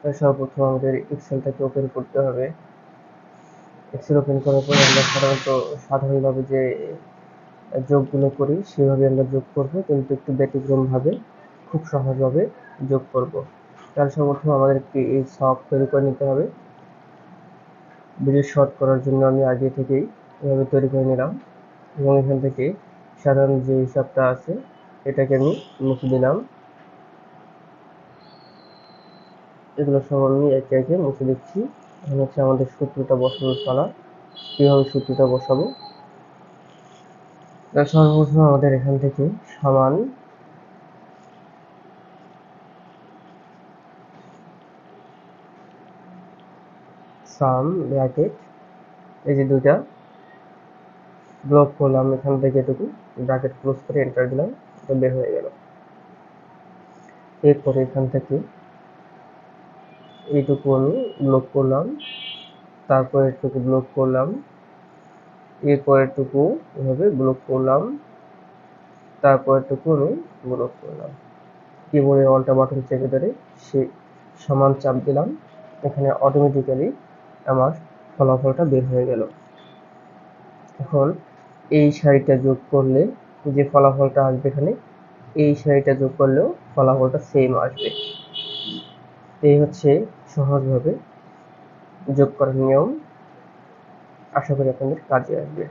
তাই সর্বপ্রথম আমাদের এক্সেলটাকে ওপেন করতে হবে। এক্সেল ওপেন করার পরে আমরা সাধারণত সাধারণভাবে যে যোগগুলো করি, সেভাবে আমরা যোগ করব। কিন্তু একটু ব্যতিক্রমভাবে খুব সহজভাবে যোগ করব। তাহলে সর্বপ্রথম আমাদের একটি এই তৈরি করে নিতে হবে। ভিডিও শর্ট করার জন্য আমি আগে থেকেই এভাবে তৈরি করে নিলাম। এবং এখান থেকে সাধারণ যে হিসাবটা আছে, এটাকে আমি মুছে দিলাম। এগুলো সব আমি একে একে মুছে দিচ্ছি। এখন হচ্ছে আমাদের সূত্রটা বসানোর পালা কীভাবে সূত্রটা বসাবো? সর্বপ্রথম আমাদের এখান থেকে সমান সাম ব্র্যাকেট এই যে দুইটা ব্লক করলাম এখান থেকে এটুকু ব্র্যাকেট ক্লোজ করে এন্টার দিলাম বের হয়ে গেল। এরপরে এখান থেকে এইটুকু আমি ব্লক করলাম। তারপর এটুকু ব্লক করলাম। এরপরেরটুকু এভাবে ব্লক করলাম। তারপরেরটুকু আমি ব্লক করলাম। কিবোর্ডে অল্টা বাটন চেপে ধরে সে সমান চাপ দিলাম। এখানে অটোমেটিক্যালি আমার ফলাফলটা বের হয়ে গেল। এখন এই শাড়িটা যোগ করলে যে ফলাফলটা আসবে এখানে, এই শাড়িটা যোগ করলেও ফলাফলটা সেম আসবে। এই হচ্ছে সহজভাবে যোগ করার নিয়ম আশা করি আপনাদের কাজে আসবে।